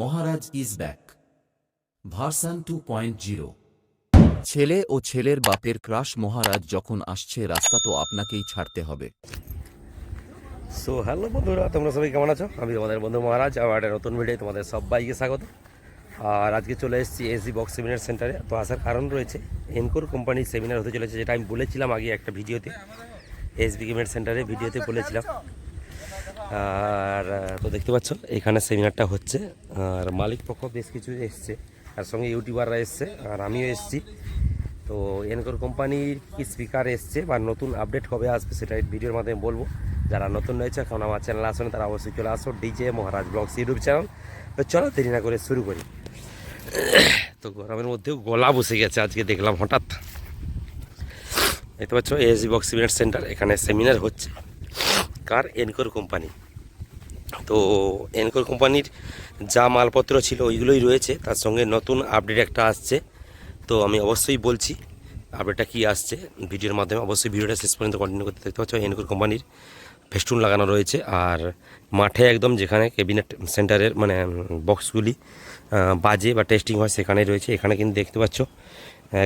Maharaj is back. Version two point zero. ছেলে ও ছেলের বাপের ক্রাশ মহারাজ যখন আসছে রাস্তা তো আপনাকেই ছাড়তে হবে। সো হ্যালো বন্ধুরা তোমরা সবাই কেমন আছো? আমি তোমাদের বন্ধু মহারাজ আবার একটা নতুন ভিডিও তোমাদের সবাইকে স্বাগত। আর আজকে চলে এসেছি এসি বক্স সেমিনার সেন্টারে তো আসার কারণ রয়েছে এনকোর কোম্পানির সেমিনার হতে চলেছে যেটা আমি বলেছিলাম আগে একটা ভিডিওতে এসবি গেমের সেন্টারে ভিডিওতে বলেছিলাম। আর তো দেখতে পাচ্ছ, এখানে সেমিনারটা হচ্ছে। আর মালিক পক্ষ বেশ কিছু এসছে। আর সঙ্গে ইউটিউবাররা এসছে, আর আমিও এসছি। তো এনকোর কোম্পানির কি স্পিকার এসছে বা নতুন আপডেট কবে আসবে সেটা ভিডিওর মাধ্যমে বলব। যারা নতুন রয়েছে, এখন আমার চ্যানেল আসেন তারা অবশ্যই চলে আসো DJ Maharaj blogs YouTube channel তো চলো, দেরি না করে শুরু করি। তো গরমের মধ্যেও গলা বসে গেছে আজকে, দেখলাম হঠাৎ। দেখতে পাচ্ছ এসি বক্স সিমেন্ট সেন্টার এখানে সেমিনার হচ্ছে। কার? এনকোর কোম্পানি তো এনকোর কোম্পানির যা মালপত্র ছিল ওইগুলোই রয়েছে। তার সঙ্গে নতুন আপডেট একটা আসছে। তো আমি অবশ্যই বলছি আপডেটটা কী আসছে? ভিডিওর মাধ্যমে অবশ্যই ভিডিওটা শেষ পর্যন্ত কন্টিনিউ করতে দেখতে পাচ্ছ এনকোর কোম্পানির ফেস্টুন লাগানো রয়েছে। আর মাঠে একদম যেখানে ক্যাবিনেট সেন্টারের মানে বক্সগুলি বাজে বা টেস্টিং হয় সেখানে রয়েছে। এখানে কিন্তু দেখতে পাচ্ছ,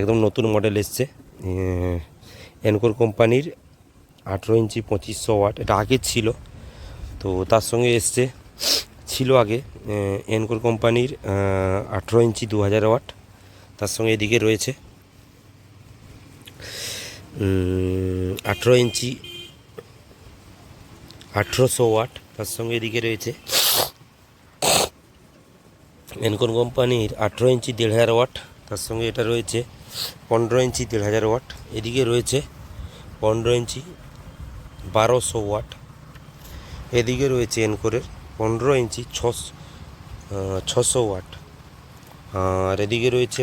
একদম নতুন মডেল এসছে। এনকোর কোম্পানির আঠেরো ইঞ্চি, পঁচিশশো ওয়াট, এটা আগে ছিল। তো তার সঙ্গে এসছে, ছিল আগে এনকোর কোম্পানির আঠেরো ইঞ্চি দু হাজার ওয়াট। তার সঙ্গে এদিকে রয়েছে আঠেরো ইঞ্চি, আঠেরোশো ওয়াট। তার সঙ্গে এদিকে রয়েছে এনকোর কোম্পানির আঠেরো ইঞ্চি, দেড় হাজার ওয়াট। তার সঙ্গে এটা রয়েছে, পনেরো ইঞ্চি, দেড় হাজার ওয়াট। এদিকে রয়েছে, পনেরো ইঞ্চি বারোশো ওয়াট। এদিকে রয়েছে এনকোরের পনেরো ইঞ্চি ছশো ছশো ওয়াট। আর এদিকে রয়েছে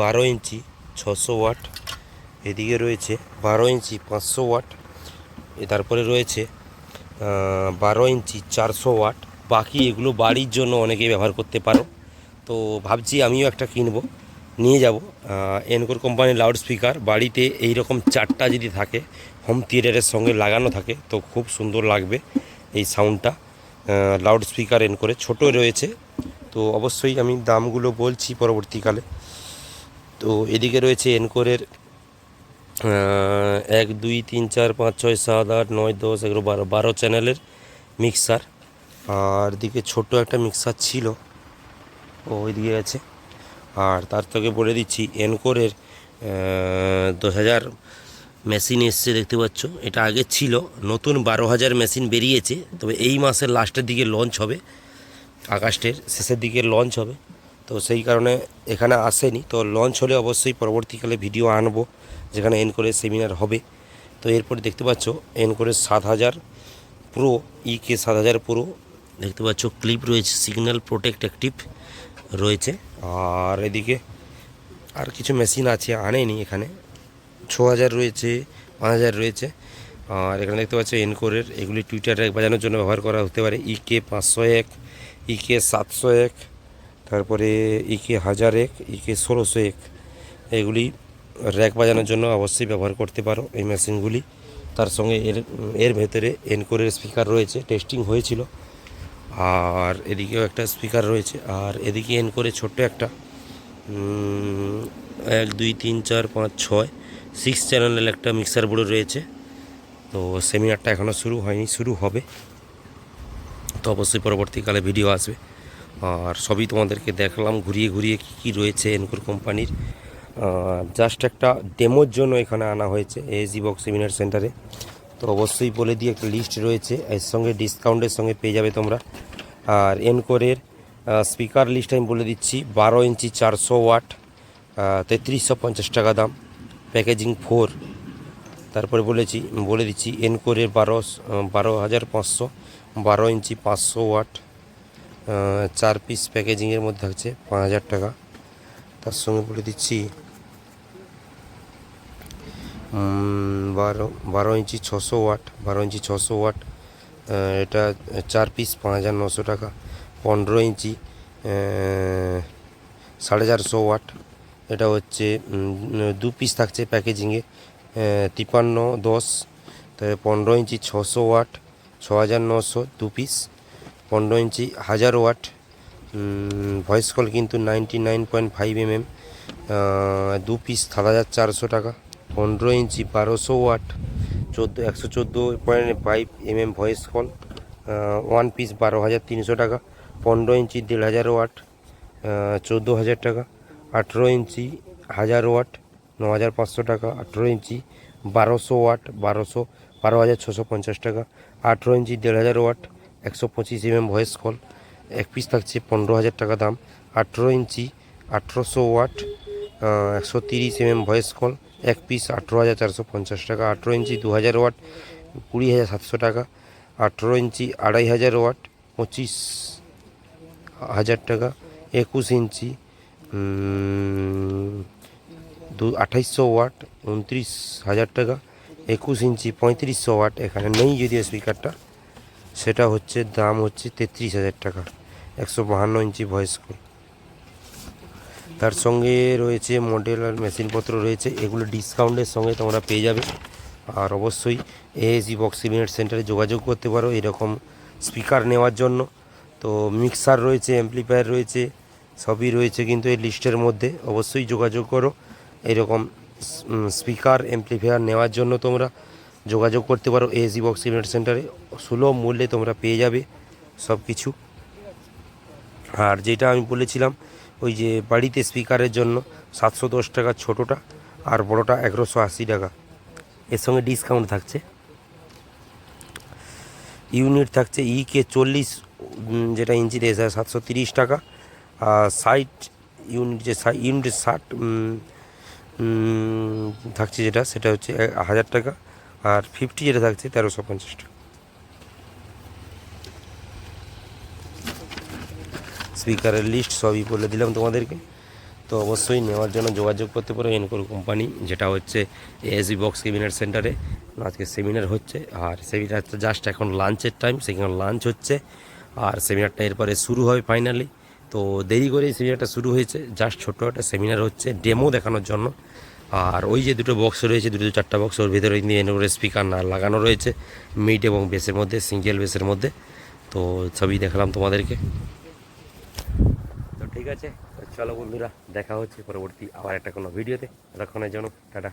বারো ইঞ্চি ছশো ওয়াট। এদিকে রয়েছে বারো ইঞ্চি পাঁচশো ওয়াট। তারপরে রয়েছে বারো ইঞ্চি চারশো ওয়াট। বাকি এগুলো বাড়ির জন্য অনেকেই ব্যবহার করতে পারো। তো ভাবছি আমিও একটা কিনবো। নিয়ে যাব এনকোর কোম্পানির লাউড স্পিকার বাড়িতে এই রকম চারটা যদি থাকে হোম থিয়েটারের সঙ্গে লাগানো থাকে, তো খুব সুন্দর লাগবে এই সাউন্ডটা লাউড স্পিকার এনকোরে ছোটো রয়েছে, তো অবশ্যই আমি দামগুলো বলছি পরবর্তীকালে। তো এদিকে রয়েছে এনকোরের এক, দুই, তিন, চার, পাঁচ, ছয়, সাত, আট, নয়, দশ, এগারো, বারো বারো চ্যানেলের মিক্সার আর দিকে ছোট একটা মিক্সার ছিল, ও ওইদিকে আছে। আর তার থেকে বলে দিচ্ছি এনকোরের দশ হাজার মেশিন এসছে দেখতে পাচ্ছ। এটা আগে ছিল, নতুন বারো হাজার মেশিন বেরিয়েছে, তবে এই মাসের লাস্টের দিকে লঞ্চ হবে, আগস্টের শেষের দিকে লঞ্চ হবে। তো সেই কারণে এখানে আসেনি। তো লঞ্চ হলে অবশ্যই পরবর্তীকালে ভিডিও আনব, যেখানে এনকোরের সেমিনার হবে। তো এরপরে দেখতে পাচ্ছ এনকোরের সাত হাজার প্রো ই কে সাত হাজার প্রো দেখতে পাচ্ছ ক্লিপ রয়েছে সিগন্যাল প্রোটেক্ট অ্যাক্টিভ রয়েছে। আর এদিকে আর কিছু মেশিন আছে আনেনি এখানে। ছ হাজার রয়েছে পাঁচ হাজার রয়েছে। আর এখানে দেখতে পাচ্ছ এনকোরের এগুলি টুইটারে বাজানোর জন্য ব্যবহার করা হতে পারে। E ইকে পাঁচশো এক ইকে সাতশো এক, তারপরে ইকে হাজার এক ইকে ষোলোশো এক। এগুলি র্যাক বাজানোর জন্য অবশ্যই ব্যবহার করতে পারো এই মেশিনগুলি তার সঙ্গে এর এর ভেতরে এনকোরের স্পিকার রয়েছে টেস্টিং হয়েছিল। আর এদিকেও একটা স্পিকার রয়েছে। আর এদিকে এনকোরে ছোট্ট একটা এক, দুই, তিন, চার, পাঁচ, ছয় সিক্স চ্যানেলের একটা মিক্সার বোর্ড রয়েছে। তো সেমিনারটা এখনও শুরু হয়নি, শুরু হবে। তো অবশ্যই পরবর্তীকালে ভিডিও আসবে। আর সবই তোমাদেরকে দেখলাম, ঘুরিয়ে ঘুরিয়ে কী কী রয়েছে এনকোর কোম্পানির জাস্ট একটা ডেমোর জন্য এখানে আনা হয়েছে এসি বক্স সেমিনার সেন্টারে তো অবশ্যই বলে দিয়ে একটা লিস্ট রয়েছে। এর সঙ্গে ডিসকাউন্টের সঙ্গে পেয়ে যাবে তোমরা। আর এনকোরের স্পিকার লিস্ট আমি বলে দিচ্ছি, বারো ইঞ্চি চারশো ওয়াট তেত্রিশশো পঞ্চাশ টাকা দাম প্যাকেজিং ফোর তারপরে বলেছি, বলে দিচ্ছি এনকোরের বারো বারো হাজার পাঁচশো, বারো ইঞ্চি পাঁচশো ওয়াট চার পিস প্যাকেজিংয়ের মধ্যে থাকছে পাঁচ হাজার টাকা। তার সঙ্গে বলে দিচ্ছি বারো বারো ইঞ্চি ছশো ওয়াট, বারো ইঞ্চি ছশো ওয়াট এটা চার পিস পাঁচ হাজার নশো টাকা। পনেরো ইঞ্চি সাড়ে চারশো ওয়াট, এটা হচ্ছে দু পিস থাকছে প্যাকেজিংয়ে তিপান্ন দশ তারপরে পনেরো ইঞ্চি ছশো ওয়াট, ছ হাজার নশো দু পিস পনেরো ইঞ্চি হাজার ওয়াট ভয়েস কল কিন্তু ninety nine point five M M দু পিস সাত হাজার চারশো টাকা। পনেরো ইঞ্চি বারোশো ওয়াট, চোদ্দ, একশো চোদ্দ point five MM voice coil one piece বারো হাজার তিনশো টাকা, পনেরো ইঞ্চি দেড় হাজার ওয়াট চোদ্দ হাজার টাকা, আঠেরো ইঞ্চি হাজার ওয়াট, ন হাজার পাঁচশো টাকা, আঠেরো ইঞ্চি বারোশো ওয়াট, বারোশো, বারো হাজার ছশো পঞ্চাশ টাকা, আঠেরো ইঞ্চি দেড় হাজার ওয়াট, একশো পঁচিশ এমএম ভয়েস কল, এক পিস থাকছে পনেরো হাজার টাকা দাম, আঠেরো ইঞ্চি আঠেরোশো ওয়াট একশো তিরিশ এমএম ভয়েস কল এক পিস আঠেরো হাজার চারশো পঞ্চাশ টাকা, আঠেরো ইঞ্চি দু হাজার ওয়াট, কুড়ি হাজার সাতশো টাকা, আঠেরো ইঞ্চি আড়াই হাজার ওয়াট, পঁচিশ হাজার টাকা, একুশ ইঞ্চি দু, আঠাইশশো ওয়াট, উনত্রিশ হাজার টাকা, একুশ ইঞ্চি পঁয়ত্রিশশো ওয়াট, এখানে নেই যদিও স্পিকারটা, সেটা হচ্ছে দাম হচ্ছে তেত্রিশ হাজার টাকা, একশো বাহান্ন ইঞ্চি ভয়েস কল তার সঙ্গে রয়েছে মডেল আর মেশিনপত্র রয়েছে, এগুলো ডিসকাউন্টের সঙ্গে তোমরা পেয়ে যাবে। আর অবশ্যই এএসি বক্স ইভেন্ট সেন্টারে যোগাযোগ করতে পারো এরকম স্পিকার নেওয়ার জন্য। তো মিক্সার রয়েছে অ্যাম্পলিফায়ার রয়েছে, সবই রয়েছে কিন্তু এই লিস্টের মধ্যে। অবশ্যই যোগাযোগ করো, এরকম স্পিকার অ্যাম্পলিফায়ার নেওয়ার জন্য তোমরা যোগাযোগ করতে পারো এএসি বক্স ইভেন্ট সেন্টারে সুলভ মূল্যে তোমরা পেয়ে যাবে সব কিছু আর যেটা আমি বলেছিলাম ওই যে বাড়িতে স্পিকারের জন্য সাতশো দশ টাকা ছোটোটা আর বড়োটা এগারোশো আশি টাকা। এর সঙ্গে ডিসকাউন্ট থাকছে। ইউনিট থাকছে ই কে চল্লিশ যেটা ইঞ্চি রেস সাতশো তিরিশ টাকা। আর সাইট ইউনিট যে ইউনিটের ষাট থাকছে যেটা, সেটা হচ্ছে হাজার টাকা। আর ফিফটি যেটা থাকছে তেরোশো পঞ্চাশ টাকা। স্পিকারের লিস্ট সবই বলে দিলাম তোমাদেরকে। তো অবশ্যই নেওয়ার জন্য যোগাযোগ করতে পারো এনকোর কোম্পানি যেটা হচ্ছে এএসবি বক্স কেবিনেট সেন্টারে আজকে সেমিনার হচ্ছে, আর সেমিনারটা জাস্ট এখন লাঞ্চের টাইম সেখানে লাঞ্চ হচ্ছে, আর সেমিনারটা এরপরে শুরু হবে ফাইনালি তো দেরি করে সেমিনারটা শুরু হয়েছে জাস্ট ছোট্ট একটা সেমিনার হচ্ছে ডেমো দেখানোর জন্য। আর ওই যে দুটো বক্স রয়েছে, দুটো চারটা বক্স ওর ভিতরে এনকোরের স্পিকার না লাগানো রয়েছে মিড এবং বেসের মধ্যে সিঙ্গেল বেসের মধ্যে। তো সবই দেখালাম তোমাদেরকে। ঠিক আছে। চলো বন্ধুরা দেখা হচ্ছে পরবর্তী আবার একটা কোনো ভিডিওতে। ততক্ষণের জন্য টাটা।